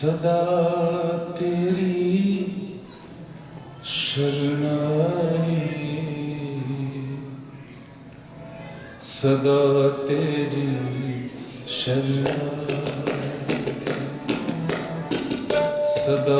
ਸਦਾ ਤੇਰੀ ਸ਼ਰਨਾਈ ਸਦਾ ਤੇਰੀ ਸ਼ਰਨਾਈ ਸਦਾ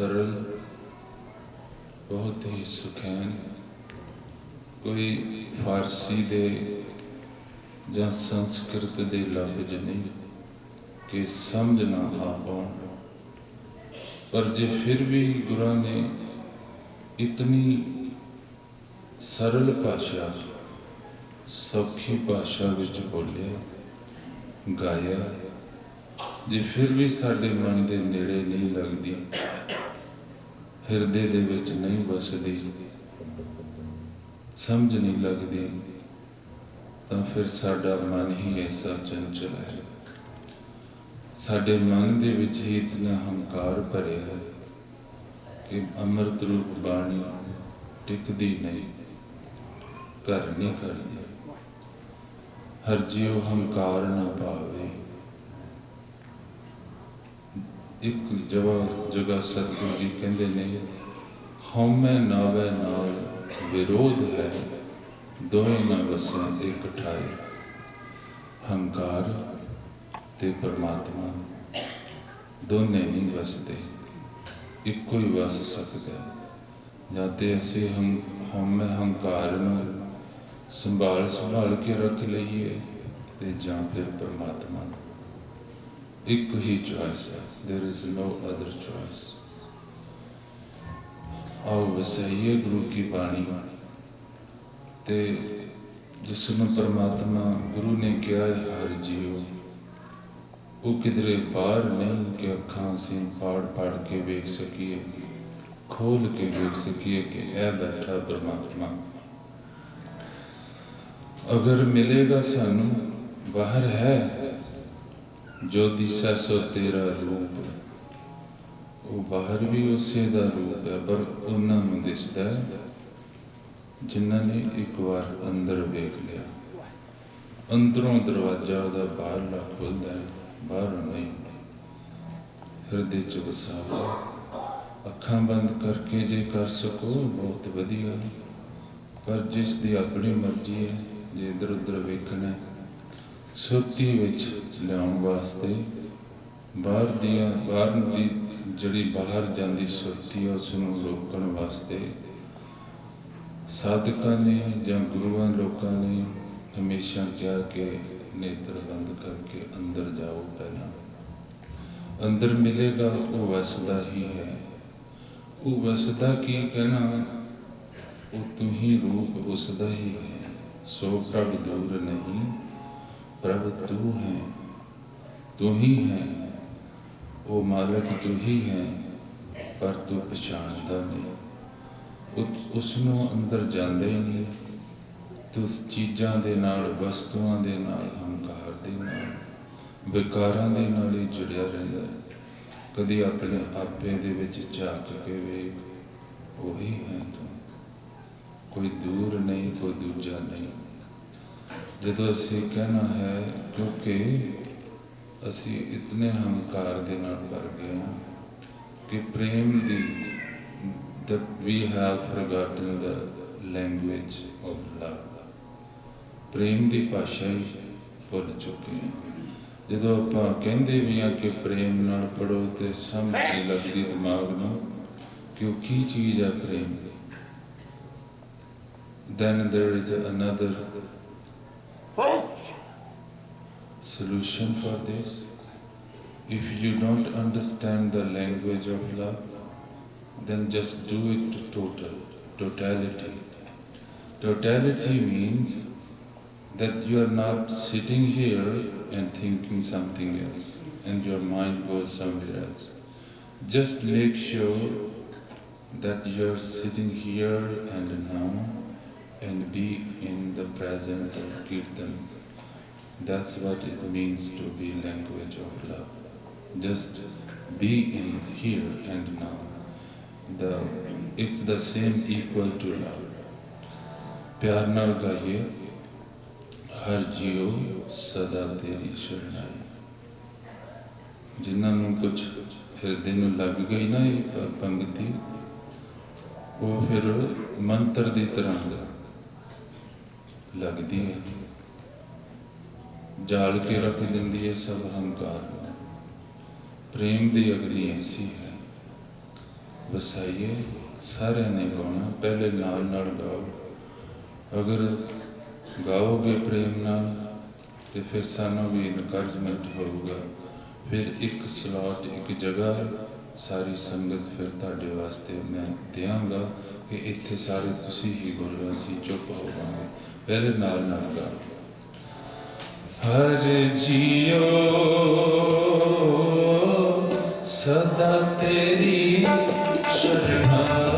ਸਰਲ ਬਹੁਤ ਹੀ ਸੁਖੈਨ ਕੋਈ ਫਾਰਸੀ ਦੇ ਜਾਂ ਸੰਸਕ੍ਰਿਤ ਦੇ ਲਫ਼ਜ਼ ਨਹੀਂ ਕਿ ਸਮਝ ਨਾ ਆ ਪਾਉਣ। ਪਰ ਜੇ ਫਿਰ ਵੀ ਗੁਰਾਂ ਨੇ ਇਤਨੀ ਸਰਲ ਭਾਸ਼ਾ, ਸੌਖੀ ਭਾਸ਼ਾ ਵਿੱਚ ਬੋਲਿਆ, ਗਾਇਆ, ਜੇ ਫਿਰ ਵੀ ਸਾਡੇ ਮਨ ਦੇ ਨੇੜੇ ਨਹੀਂ ਲੱਗਦੀ ਹਿਰਦੇ ਦੇ ਵਿੱਚ ਨਹੀਂ ਵਸਦੀ, ਸਮਝ ਨਹੀਂ ਲੱਗਦੀ, ਤਾਂ ਫਿਰ ਸਾਡਾ ਮਨ ਹੀ ਐਸਾ ਚੰਚਲ ਹੈ। ਸਾਡੇ ਮਨ ਦੇ ਵਿੱਚ ਹੀ ਇਤਨਾ ਹੰਕਾਰ ਭਰਿਆ ਹੈ ਕਿ ਅੰਮ੍ਰਿਤ ਰੂਪ ਬਾਣੀ ਟਿਕਦੀ ਨਹੀਂ, ਘਰ ਨਹੀਂ ਕਰਦੀ ਹਰ ਜੀਉ ਹੰਕਾਰ ਨਾ ਪਾਵੇ ਇੱਕ ਜਗ੍ਹਾ ਜਗ੍ਹਾ ਸਤਿਗੁਰੂ ਜੀ ਕਹਿੰਦੇ ਨੇ, ਹਉਮੈ ਨਾਵੇ ਨਾਲ ਵਿਰੋਧ ਹੈ ਦੋਏ ਨਾ ਵਸਿਆ ਇੱਕ ਠਾਏ ਹੰਕਾਰ ਤੇ ਪਰਮਾਤਮਾ, ਦੋਨੇ ਨਹੀਂ ਵਸਦੇ, ਇੱਕੋ ਹੀ ਵਸ ਸਕਦਾ। ਜਾਂ ਤੇ ਅਸੀਂ ਹਮ ਹਉਮੈ ਹੰਕਾਰ ਨੂੰ ਸੰਭਾਲ ਸੰਭਾਲ ਕੇ ਰੱਖ ਲਈਏ ਤੇ ਜਾਂ ਫਿਰ ਪਰਮਾਤਮਾ ਨੂੰ। ਇੱਕ ਹੀ ਚੋਇਸ ਹੈ, there is no other choice. ਆਓ ਵਸਾਈਏ ਗੁਰੂ ਕੀ ਬਾਣੀ। ਤੇ ਜਿਸ ਨੂੰ ਪਰਮਾਤਮਾ ਗੁਰੂ ਨੇ ਕਿਹਾ ਹੈ, ਹਰ ਜੀਉ, ਉਹ ਕਿਧਰੇ ਬਾਹਰ ਨਹੀਂ ਕਿ ਅੱਖਾਂ ਅਸੀਂ ਪਾੜ ਪਾੜ ਕੇ ਵੇਖ ਸਕੀਏ, ਖੋਲ ਕੇ ਵੇਖ ਸਕੀਏ ਕਿ ਇਹ ਬਹਿਰਾ ਪਰਮਾਤਮਾ। ਅਗਰ ਮਿਲੇਗਾ ਸਾਨੂੰ, ਬਾਹਰ ਹੈ ਜੋ ਦਿਸਾ ਸੋ ਤੇਰਾ ਰੂਪ ਉਹ ਬਾਹਰ ਵੀ ਉਸੇ ਦਾ ਰੂਪ ਹੈ ਪਰ ਉਹਨਾਂ ਨੂੰ ਦਿਸਦਾ ਹੈ ਜਿਨ੍ਹਾਂ ਨੇ ਇੱਕ ਵਾਰ ਅੰਦਰ ਵੇਖ ਲਿਆ। ਅੰਦਰੋਂ ਦਰਵਾਜ਼ਾ ਉਹਦਾ ਬਾਹਰਲਾ ਖੁੱਲਦਾ ਹੈ ਬਾਹਰੋਂ ਨਹੀਂ। ਹਿਰਦੇ ਚ ਵਸਾਓ ਅੱਖਾਂ ਬੰਦ ਕਰਕੇ ਜੇ ਕਰ ਸਕੋ ਬਹੁਤ ਵਧੀਆ ਪਰ ਜਿਸ ਦੀ ਆਪਣੀ ਮਰਜ਼ੀ ਹੈ ਜੇ ਇਧਰ ਉਧਰ ਵੇਖਣਾ ਹੈ, ਸੁਰਤੀ ਵਿੱਚ ਲਿਆਉਣ ਵਾਸਤੇ ਬਾਹਰ ਦੀਆਂ ਬਾਹਰ ਦੀ ਜਿਹੜੀ ਬਾਹਰ ਜਾਂਦੀ ਸੁਰਤੀ ਹੈ ਉਸ ਨੂੰ ਰੋਕਣ ਵਾਸਤੇ ਸਾਧਕਾਂ ਨੇ ਜਾਂ ਗੁਰੂਆਂ ਲੋਕਾਂ ਨੇ ਹਮੇਸ਼ਾ ਕਿਹਾ ਕਿ ਨੇਤਰ ਬੰਦ ਕਰਕੇ ਅੰਦਰ ਜਾਓ ਪਹਿਲਾਂ। ਅੰਦਰ ਮਿਲੇਗਾ, ਉਹ ਵਸਦਾ ਹੀ ਹੈ। ਉਹ ਵਸਦਾ ਕੀ ਕਹਿਣਾ? ਉਹ ਤੂੰ ਹੀ ਰੂਪ ਉਸ ਦਾ ਹੀ ਹੈ। ਸੋ ਪ੍ਰਭ ਦੂਰ ਨਹੀਂ। ਪ੍ਰਭ ਤੂੰ ਹੈ, ਤੂੰ ਹੀ ਹੈ। ਉਹ ਮਾਲਕ, ਤੂੰ ਹੀ ਹੈ, ਪਰ ਤੂੰ ਪਛਾਣਦਾ ਨਹੀਂ। ਉਹ- ਉਸ ਨੂੰ ਅੰਦਰ ਜਾਂਦਾ ਹੀ ਨਹੀਂ। ਤੂੰ ਚੀਜ਼ਾਂ ਦੇ ਨਾਲ, ਵਸਤੂਆਂ ਦੇ ਨਾਲ, ਹੰਕਾਰ ਦੇ ਨਾਲ, ਵਿਕਾਰਾਂ ਦੇ ਨਾਲ ਹੀ ਜੁੜਿਆ ਰਹਿੰਦਾ ਹੈ। ਕਦੀ ਆਪਣੇ ਆਪੇ ਦੇ ਵਿੱਚ ਝਾਕ ਕੇ ਵੇਖ, ਉਹੀ ਹੈ ਤੂੰ। ਕੋਈ ਦੂਰ ਨਹੀਂ, ਕੋਈ ਦੂਜਾ ਨਹੀਂ। ਜਦੋਂ ਅਸੀਂ ਕਹਿਣਾ ਹੈ, ਕਿਉਂਕਿ ਅਸੀਂ ਇਤਨੇ ਹੰਕਾਰ ਦੇ ਨਾਲ ਭਰ ਗਏ ਹਾਂ ਕਿ ਪ੍ਰੇਮ ਦੀ that we have forgotten the language of love. ਪ੍ਰੇਮ ਦੀ ਭਾਸ਼ਾ ਹੀ ਭੁੱਲ ਚੁੱਕੇ ਹਾਂ। ਜਦੋਂ ਆਪਾਂ ਕਹਿੰਦੇ ਵੀ ਆ ਕਿ ਪ੍ਰੇਮ ਨਾਲ ਪੜੋ ਤੇ ਸਮਝ ਨਹੀਂ ਲੱਗਦੀ ਦਿਮਾਗ ਨੂੰ, ਕਿ ਉਹ ਕੀ ਚੀਜ਼ ਹੈ ਪ੍ਰੇਮ then there is another solution for this if you don't understand the language of love then just do it total totality totality means that you are not sitting here and thinking something else and your mind goes somewhere else. Just make sure that you're sitting here and now and be in the present of Kirtan. That's what it means to be language of love. Just be in here and now. The, it's the same equal to love. ਪਿਆਰ ਨਾਲ ਗਾਈਏ ਹਰ ਜੀਉ ਸਦਾ ਤੇਰੀ ਸ਼ਰਨਾਈ ਜਿਨ੍ਹਾਂ ਨੂੰ ਕੁਝ ਹਿਰਦੇ ਨੂੰ ਲੱਗ ਗਈ ਨਾ ਇਹ ਪ- ਪੰਗਤੀ ਉਹ ਫਿਰ ਮੰਤਰ ਦੀ ਤਰ੍ਹਾਂ ਲੱਗਦੀ ਹੈ ਜਾਲ ਕੇ ਰੱਖ ਦਿੰਦੀ ਹੈ ਸਭ ਹੰਕਾਰ ਨੂੰ। ਪ੍ਰੇਮ ਦੀ ਅਗਲੀ ਐਸੀ ਹੈ। ਵਸਾਈਏ, ਸਾਰਿਆਂ ਨੇ ਗਾਉਣਾ, ਪਹਿਲੇ ਨਾਲ ਨਾਲ ਗਾਓ। ਅਗਰ ਗਾਓਗੇ ਪ੍ਰੇਮ ਨਾਲ, ਤੇ ਫਿਰ ਸਾਨੂੰ ਵੀ ਇਨਕਰਜਮੈਂਟ ਹੋਊਗਾ। ਫਿਰ ਇੱਕ ਸਲਾਟ ਇੱਕ ਜਗ੍ਹਾ, ਸਾਰੀ ਸੰਗਤ ਫਿਰ ਤੁਹਾਡੇ ਵਾਸਤੇ ਮੈਂ ਦਿਆਂਗਾ ਕਿ ਇੱਥੇ ਸਾਰੇ ਤੁਸੀਂ ਹੀ ਬੋਲੋ ਚੁੱਪ ਹੋਵਾਂਗੇ। ਪਹਿਲੇ ਨਾਲ ਨਾਲ ਗਾਓ। ਹਰ ਜੀਓ ਸਦਾ ਤੇਰੀ ਸ਼ਰਨਾਈ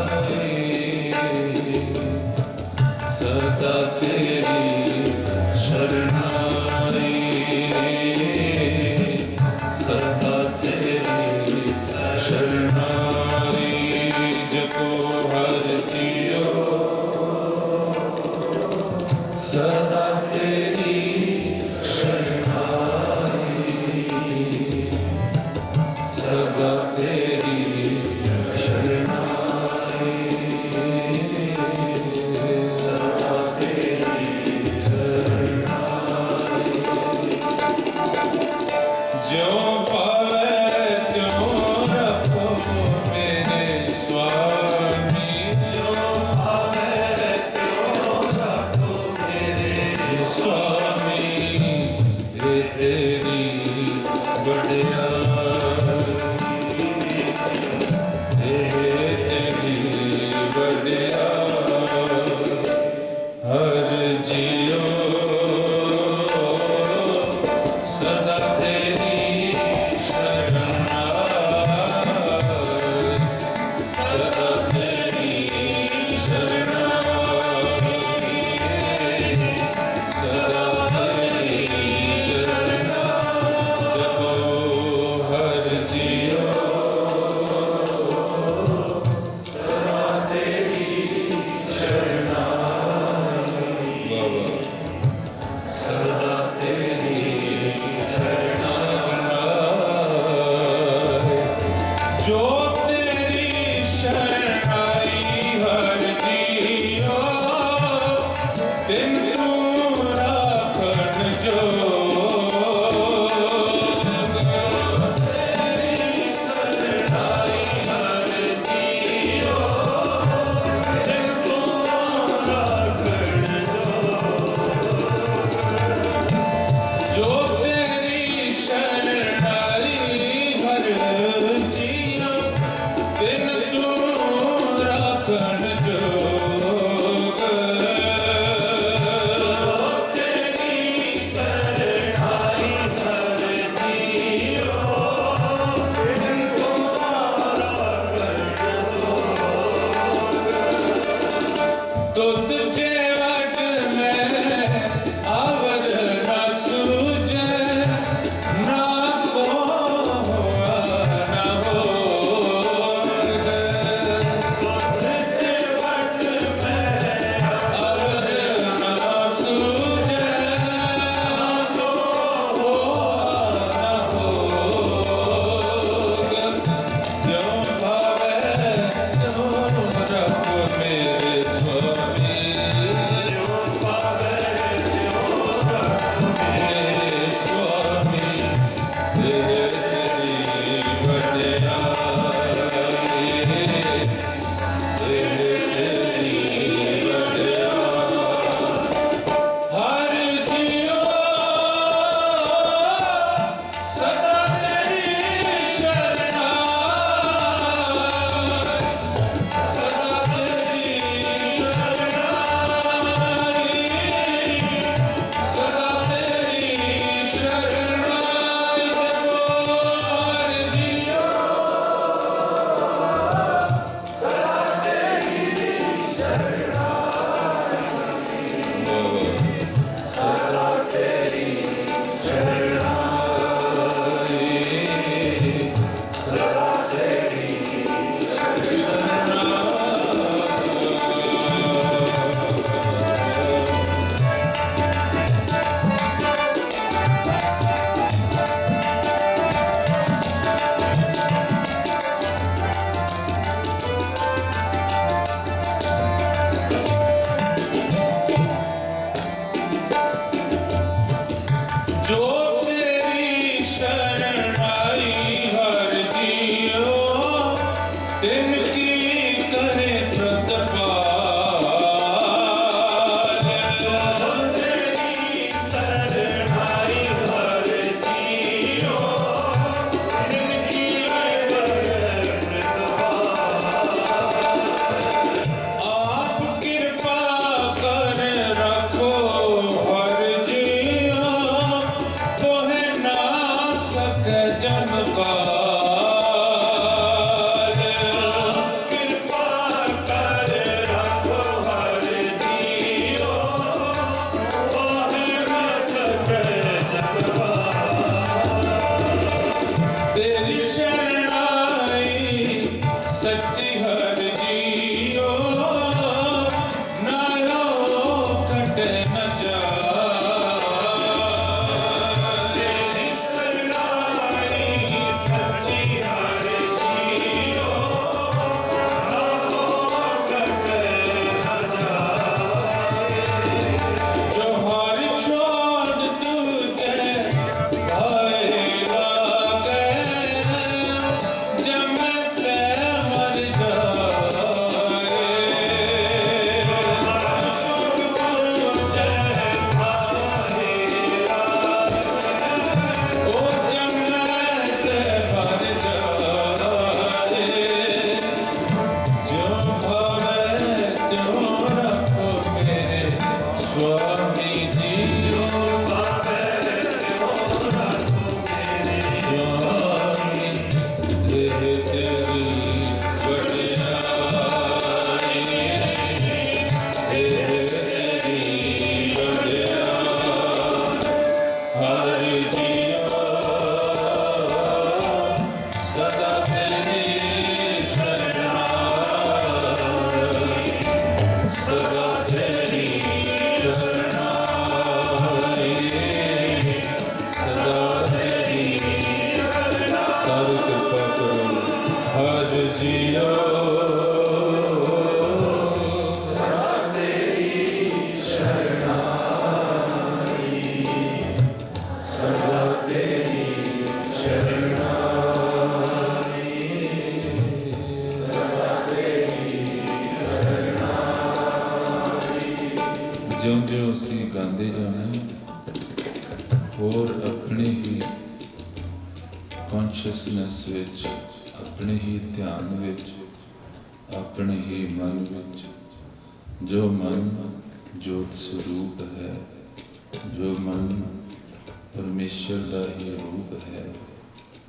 ਰੂਪ ਹੈ,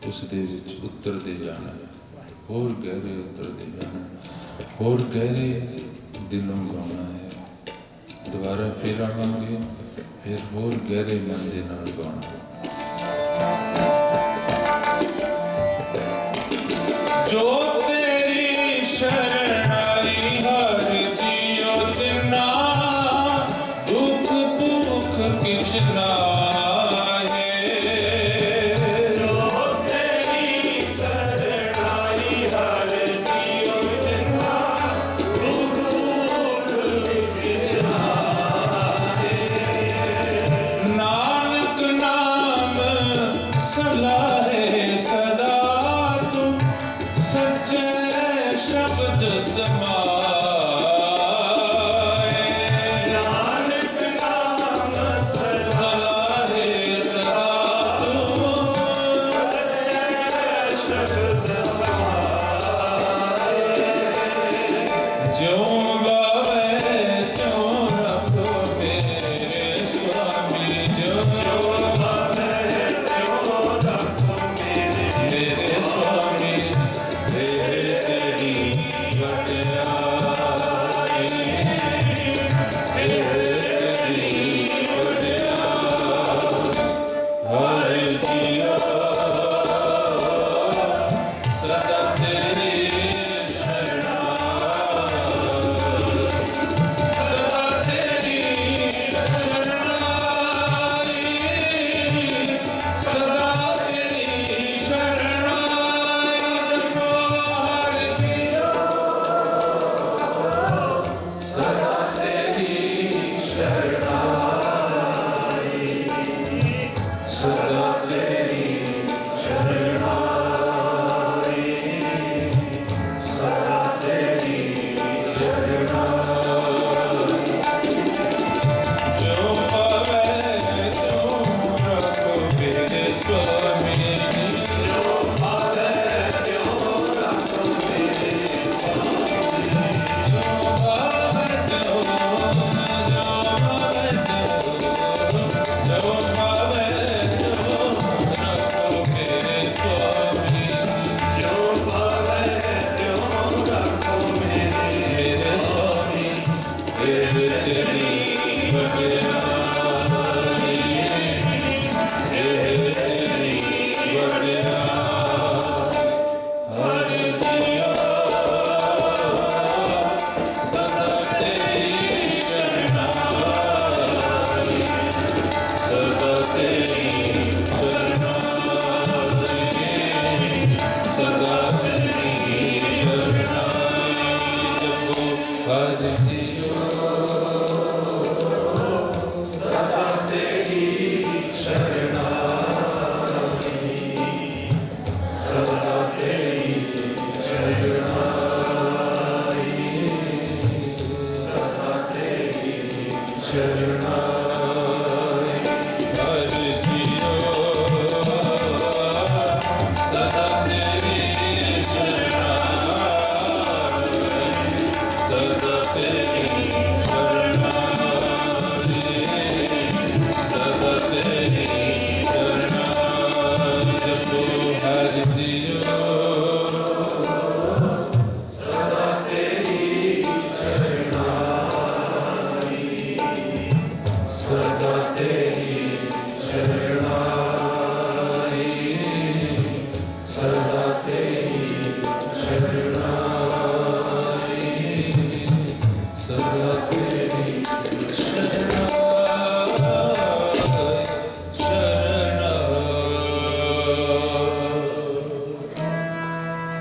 ਉਸ ਦੇ ਵਿੱਚ ਉਤਰਦੇ ਜਾਣਾ। ਹੋਰ ਗਹਿਰੇ ਉਤਰਦੇ ਜਾਣਾ। ਹੋਰ ਗਹਿਰੇ ਦਿਲੋਂ ਗਾਉਣਾ ਹੈ। ਦੁਬਾਰਾ ਫੇਰ ਆਵਾਂਗੇ, ਫਿਰ ਹੋਰ ਗਹਿਰੇ ਮਨ ਦੇ ਨਾਲ ਗਾਉਣਾ।